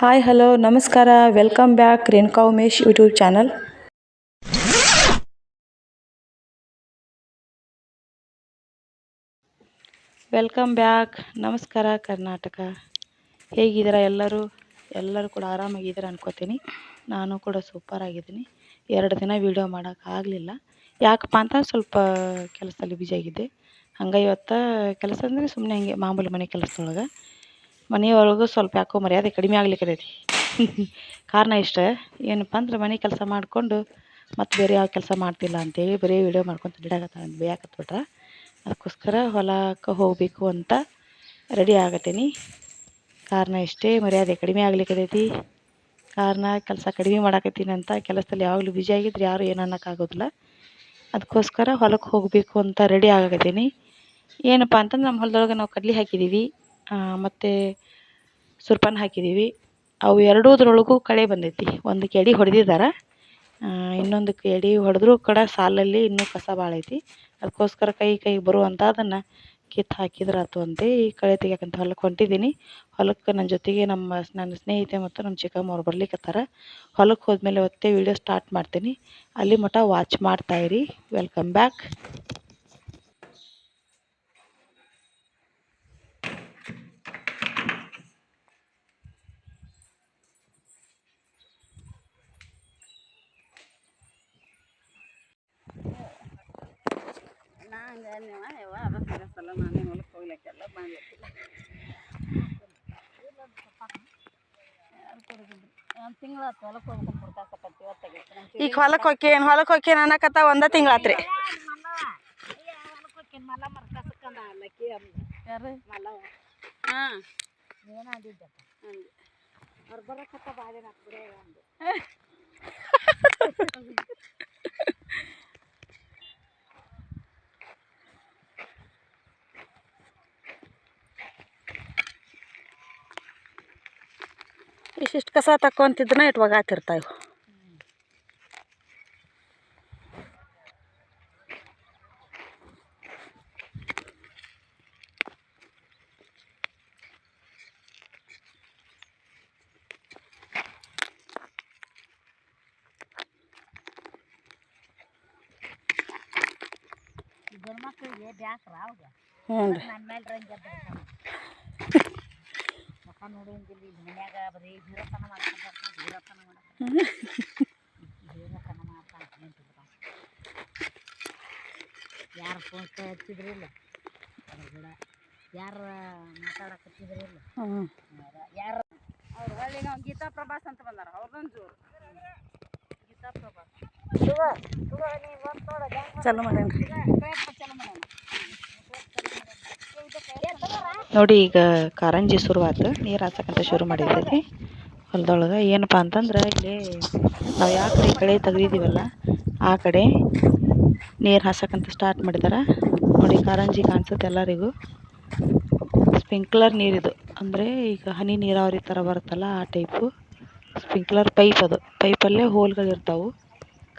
Hi hello ನಮಸ್ಕಾರ welcome back Renuka Umesh YouTube channel welcome back ನಮಸ್ಕಾರ, ಕರ್ನಾಟಕ. ಹೇಗಿದ್ದೀರಾ ಎಲ್ಲರೂ? ಎಲ್ಲರೂ ಕೂಡ ಆರಾಮಾಗಿದ್ದೀರಾ ಅನ್ಕೋತೀನಿ. ನಾನು ಕೂಡ ಸೂಪರ್ ಆಗಿದ್ದೀನಿ. ಎರಡು ದಿನ ವೀಡಿಯೋ ಮಾಡೋಕ್ಕಾಗಲಿಲ್ಲ ಯಾಕಪ್ಪ ಅಂತ ಸ್ವಲ್ಪ ಕೆಲಸದಲ್ಲಿ ಬಿಜಿಯಾಗಿದ್ದೆ ಹಂಗೆ ಇವತ್ತು ಕೆಲಸ ಅಂದರೆ ಸುಮ್ಮನೆ ಹಂಗೆ ಮಾಮೂಲಿ ಮನೆ ಕೆಲಸದೊಳಗೆ. ಮನೆಯೊಳಗೂ ಸ್ವಲ್ಪ ಯಾಕೋ ಮರ್ಯಾದೆ ಕಡಿಮೆ ಆಗ್ಲಿಕ್ಕೈತಿ ಕಾರಣ ಇಷ್ಟ. ಏನಪ್ಪ ಅಂದ್ರೆ ಮನೆ ಕೆಲಸ ಮಾಡಿಕೊಂಡು ಮತ್ತು ಬೇರೆ ಯಾವ ಕೆಲಸ ಮಾಡ್ತಿಲ್ಲ ಅಂತೇಳಿ ಬರೀ ವಿಡಿಯೋ ಮಾಡ್ಕೊತ ಅಡ್ಡಾಡಕತ್ತಾಳ ಅಂತ ಬೇಯಾಕತ್ಬಿಟ್ರೆ ಅದಕ್ಕೋಸ್ಕರ ಹೊಲಕ್ಕೆ ಹೋಗಬೇಕು ಅಂತ ರೆಡಿ ಆಗತ್ತೀನಿ ಕಾರಣ ಇಷ್ಟೇ, ಮರ್ಯಾದೆ ಕಡಿಮೆ ಆಗ್ಲಿಕ್ಕತೈತಿ ಕಾರಣ ಕೆಲಸ ಕಡಿಮೆ ಮಾಡಾಕತ್ತೀನಿ ಅಂತ ಕೆಲಸದಲ್ಲಿ ಯಾವಾಗಲೂ ಬ್ಯುಸಿ ಆಗಿದ್ರೆ ಯಾರು ಏನು ಅನ್ನೋಕ್ಕಾಗೋದಿಲ್ಲ ಅದಕ್ಕೋಸ್ಕರ ಹೊಲಕ್ಕೆ ಹೋಗಬೇಕು ಅಂತ ರೆಡಿ ಆಗಕತ್ತೀನಿ ಏನಪ್ಪ ಅಂತಂದ್ರೆ ನಮ್ಮ ಹೊಲದೊಳಗೆ ನಾವು ಕಡ್ಲೆ ಹಾಕಿದ್ದೀವಿ ಮತ್ತು ಸುರ್ಪಾನ ಹಾಕಿದ್ದೀವಿ. ಅವು ಎರಡೂದ್ರೊಳಗೂ ಕಳೆ ಬಂದೈತಿ. ಒಂದು ಕೆಡಿ ಹೊಡೆದಿದ್ದಾರೆ ಇನ್ನೊಂದು ಕೆಡಿ ಹೊಡೆದ್ರೂ ಕೂಡ ಸಾಲಲ್ಲಿ ಇನ್ನೂ ಕಸ ಭಾಳ ಐತಿ. ಅದಕ್ಕೋಸ್ಕರ ಕೈ ಕೈ ಬರುವಂಥದ್ದನ್ನು ಕಿತ್ತು ಹಾಕಿದ್ರೆ ಆಯ್ತು ಈ ಕಳೆ ತೆಗಿಯಕ್ಕಂಥ ಹೊಲಕ್ಕೆ ಹೊಂಟಿದ್ದೀನಿ. ಹೊಲಕ್ಕೆ ನನ್ನ ಜೊತೆಗೆ ನಮ್ಮ ನನ್ನ ಸ್ನೇಹಿತೆ ಮತ್ತು ನಮ್ಮ ಚಿಕ್ಕಮ್ಮವ್ರು ಬರ್ಲಿಕತ್ತಾರ. ಹೊಲಕ್ಕೆ ಹೋದ್ಮೇಲೆ ಮತ್ತೆ ವೀಡಿಯೋ ಸ್ಟಾರ್ಟ್ ಮಾಡ್ತೀನಿ. ಅಲ್ಲಿ ಮಟ ವಾಚ್ ಮಾಡ್ತಾಯಿರಿ ವೆಲ್ಕಮ್ ಬ್ಯಾಕ್ ಯವ್ವ ಅದಕ್ಕೆ ಸಲ ನಾನೇ ಹೊಲಕ್ಕೆ ಹೋಗ್ಲಿಕ್ಕೆಲ್ಲ ಬಂದಿರ್ತಿಲ್ಲ ಒಂದು ತಿಂಗಳು ಆತು ಹೊಲಕ್ಕೆ ಹೋಗ್ಬೇಕು ಬಿಡ್ಕಾಕತ್ತಿ ಇವತ್ತಾಗೈತಿ ಈಗ ಹೊಲಕ್ಕೆ ಹೋಕೇನು ಹೊಲಕ್ಕೆ ಹೋಕೇನು ಅನ್ನಕತ್ತ ಒಂದ ತಿಂಗಳಾತ್ರಿ. ಮಲ್ಲ ಮರ್ಕಸಕ್ಕಂದ ಅಲ್ಲಕ್ಕಿ ಯಾರು? ಮಲ್ಲವ ಹಾಂ ಏನಾದಿದ್ದಪ್ಪ ಹಂಗೆ ಅವ್ರು ಬರೋಕತ್ತ ಬಾದಿನ ಹಾಕ್ಬಿಡೋ ಅಂದು ಇಷ್ಟಿಷ್ಟು ಕಸ ತಕ್ಕೊಂತಿದ್ದನ್ನ ಇಟ್ವಾಗ ಹಾಕಿರ್ತಾವೆ ಹ್ಞೂ ರೀ. ನೋಡಿಂದಿಲ್ಲ ಇಲ್ಲಿ ಮನ್ಯಾಗ ಬರೀ ಹೀರತನ ಮಾಡ್ಕೊಂಡ್ ಹೀರತನ ಮಾಡಕ್ಕೆ ಹೀರತನ ಮಾಡ್ತಾನೆ ಯಾರು ಫೋನ್ ಹಚ್ಚಿದ್ರಿಲ್ಲ ಕೂಡ ಯಾರು ಮಾತಾಡಕತ್ತಿದ್ರಿಲ್ಲ ಯಾರು ಅವ್ರು ಹಳ್ಳಿಗೆ ಅವ್ನು ಗೀತಾ ಪ್ರಭಾಸ್ ಅಂತ ಬಂದಾರ ಅವ್ರದೊಂದು ಜೋರು. ಗೀತಾ ಪ್ರಭಾಸ್. ಚಲೋ ಪ್ರಯತ್ನ ಚಲೋ ಮಾಡೋಣ ನೋಡಿ, ಈಗ ಕಾರಂಜಿ ಶುರುವಾತು. ನೀರು ಹಾಸಕ್ಕಂತ ಶುರು ಮಾಡಿರ್ತೈತಿ ಹೊಲದೊಳಗೆ ಏನಪ್ಪ ಅಂತಂದ್ರೆ, ಇಲ್ಲಿ ನಾವು ಯಾವ ಕಡೆ ಕಳೆ ತೆಗ್ದಿದ್ದೀವಲ್ಲ, ಆ ಕಡೆ ನೀರು ಹಾಸಕ್ಕಂತ ಸ್ಟಾರ್ಟ್ ಮಾಡಿದಾರೆ. ನೋಡಿ, ಕಾರಂಜಿ ಕಾಣಿಸುತ್ತೆ ಎಲ್ಲರಿಗೂ. ಸ್ಪ್ರಿಂಕ್ಲರ್ ನೀರಿದು ಅಂದರೆ, ಈಗ ಹನಿ ನೀರಾವರಿ ಥರ ಬರುತ್ತಲ್ಲ, ಆ ಟೈಪು ಸ್ಪಿಂಕ್ಲರ್ ಪೈಪ್ ಅದು. ಪೈಪಲ್ಲೇ ಹೋಲ್ಗಳಿರ್ತಾವೆ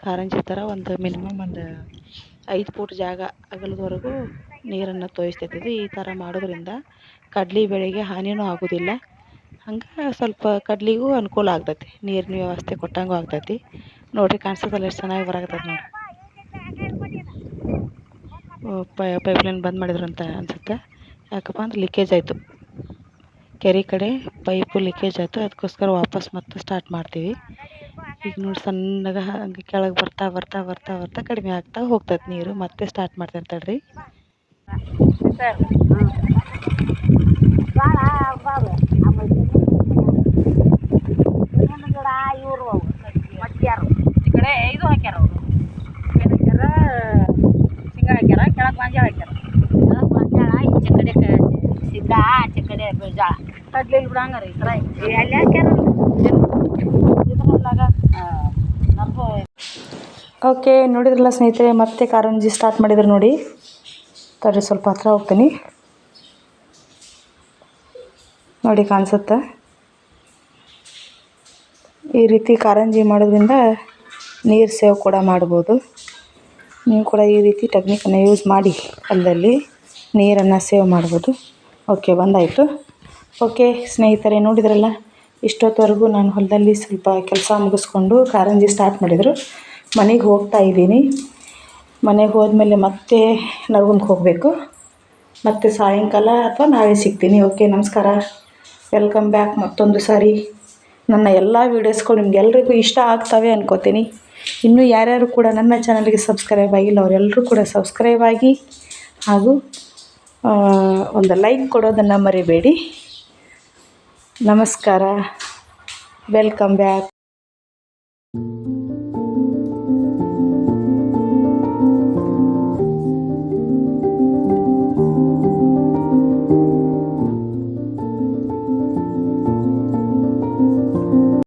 ಕಾರಂಜಿ ಥರ ಒಂದು ಮಿನಿಮಮ್ ಒಂದು ಐದು ಫೂಟ್ ಜಾಗ ಅಗಲದವರೆಗೂ ನೀರನ್ನು ತೋಯಿಸ್ತೈತಿ ಈ ಥರ ಮಾಡೋದ್ರಿಂದ ಕಡ್ಲೆ ಬೆಳೆಗೆ ಹಾನಿನೂ ಆಗೋದಿಲ್ಲ. ಹಂಗೆ ಸ್ವಲ್ಪ ಕಡ್ಲಿಗೂ ಅನುಕೂಲ ಆಗ್ತೈತಿ. ನೀರಿನ ವ್ಯವಸ್ಥೆ ಕೊಟ್ಟಂಗೂ ಆಗ್ತೈತಿ. ನೋಡಿರಿ ಕಾಣಿಸ್ತದಲ್ಲ ಎಷ್ಟು ಚೆನ್ನಾಗಿ ಬರಾಕತ್ತೈತಿ ನೋಡಿ ಪೈಪ್ಲೈನ್ ಬಂದ್ ಮಾಡಿದ್ರು ಅಂತ ಅನ್ಸುತ್ತೆ. ಯಾಕಪ್ಪ ಅಂದ್ರೆ ಲೀಕೇಜ್ ಆಯಿತು. ಕೆರೆ ಕಡೆ ಪೈಪು ಲೀಕೇಜ್ ಆಯಿತು. ಅದಕ್ಕೋಸ್ಕರ ವಾಪಸ್ ಮತ್ತೆ ಸ್ಟಾರ್ಟ್ ಮಾಡ್ತೀವಿ. ಈಗ ನೋಡಿ ಸಣ್ಣಗೆ ಹಂಗೆ ಕೆಳಗೆ ಬರ್ತಾ ಬರ್ತಾ ಬರ್ತಾ ಬರ್ತಾ ಕಡಿಮೆ ಆಗ್ತಾ ಹೋಗ್ತೈತೆ ನೀರು. ಮತ್ತೆ ಸ್ಟಾರ್ಟ್ ಮಾಡ್ತೀನಿ ತಡ್ರಿ. ಸರ್ ಭಾಳ ಬಾವು ಆಮೇಲೆ ಗಿಡ ಇವರು ಅವು ಮಡ್ಕ್ಯಾರು ಈ ಕಡೆ ಇದು ಹಾಕ್ಯಾರ ಅವರು ಏನು ಹಾಕ್ಯಾರ ಶೇಂಗಾ ಹಾಕ್ಯಾರ ಕೆಳಗೆ ಗಾಂಜಾಳ ಹಾಕ್ಯಾರ ಕೆಳಗೆ ಗಾಂಜಾಳ ಈಚೆ ಕಡೆ ಕ- ಸಿದ್ಧ ಆಚೆ ಕಡೆ ಜೋಳ ಕಡ್ಲಿ ಬಿಡಂಗಾರ ಈ ಥರ ಎಲ್ಲಿ ಹಾಕ್ಯಾರ ಇದ್ರೊಳಗ ನರ್ಬು ಓಕೆ ನೋಡಿದ್ರಲ್ಲ ಸ್ನೇಹಿತರೆ ಮತ್ತೆ ಕಾರಂಜಿ ಸ್ಟಾರ್ಟ್ ಮಾಡಿದ್ರು ನೋಡಿ. ತಡ್ರಿ ಸ್ವಲ್ಪ ಹತ್ರ ಹೋಗ್ತೀನಿ. ನೋಡಿ ಕಾಣಿಸುತ್ತೆ. ಈ ರೀತಿ ಕಾರಂಜಿ ಮಾಡೋದ್ರಿಂದ ನೀರು ಸೇವ್ ಕೂಡ ಮಾಡ್ಬೋದು. ನೀವು ಕೂಡ ಈ ರೀತಿ ಟೆಕ್ನಿಕನ್ನು ಯೂಸ್ ಮಾಡಿ ಹೊಲದಲ್ಲಿ ನೀರನ್ನು ಸೇವ್ ಮಾಡ್ಬೋದು. ಓಕೆ ಬಂದಾಯಿತು. ಓಕೆ ಸ್ನೇಹಿತರೆ, ನೋಡಿದ್ರಲ್ಲ, ಇಷ್ಟೊತ್ತವರೆಗೂ ನಾನು ಹೊಲದಲ್ಲಿ ಸ್ವಲ್ಪ ಕೆಲಸ ಮುಗಿಸ್ಕೊಂಡು ಕಾರಂಜಿ ಸ್ಟಾರ್ಟ್ ಮಾಡಿದರು. ಮನೆಗೆ ಹೋಗ್ತಾ ಇದ್ದೀನಿ. ಮನೆಗೆ ಹೋದ್ಮೇಲೆ ಮತ್ತೆ ನರ್ಗುಂದಕ್ಕೆ ಹೋಗಬೇಕು. ಮತ್ತು ಸಾಯಂಕಾಲ ಅಥವಾ ನಾಳೆ ಸಿಗ್ತೀನಿ. ಓಕೆ, ನಮಸ್ಕಾರ. ವೆಲ್ಕಮ್ ಬ್ಯಾಕ್ ಮತ್ತೊಂದು ಸಾರಿ. ನನ್ನ ಎಲ್ಲ ವೀಡಿಯೋಸ್ಗಳು ನಿಮ್ಗೆಲ್ರಿಗೂ ಇಷ್ಟ ಆಗ್ತವೆ ಅನ್ಕೋತೀನಿ. ಇನ್ನೂ ಯಾರ್ಯಾರು ಕೂಡ ನನ್ನ ಚಾನಲ್ಗೆ ಸಬ್ಸ್ಕ್ರೈಬ್ ಆಗಿಲ್ಲ ಅವರೆಲ್ಲರೂ ಕೂಡ ಸಬ್ಸ್ಕ್ರೈಬ್ ಆಗಿ ಹಾಗೂ ಒಂದು ಲೈಕ್ ಕೊಡೋದನ್ನು ಮರಿಬೇಡಿ. ನಮಸ್ಕಾರ. Welcome back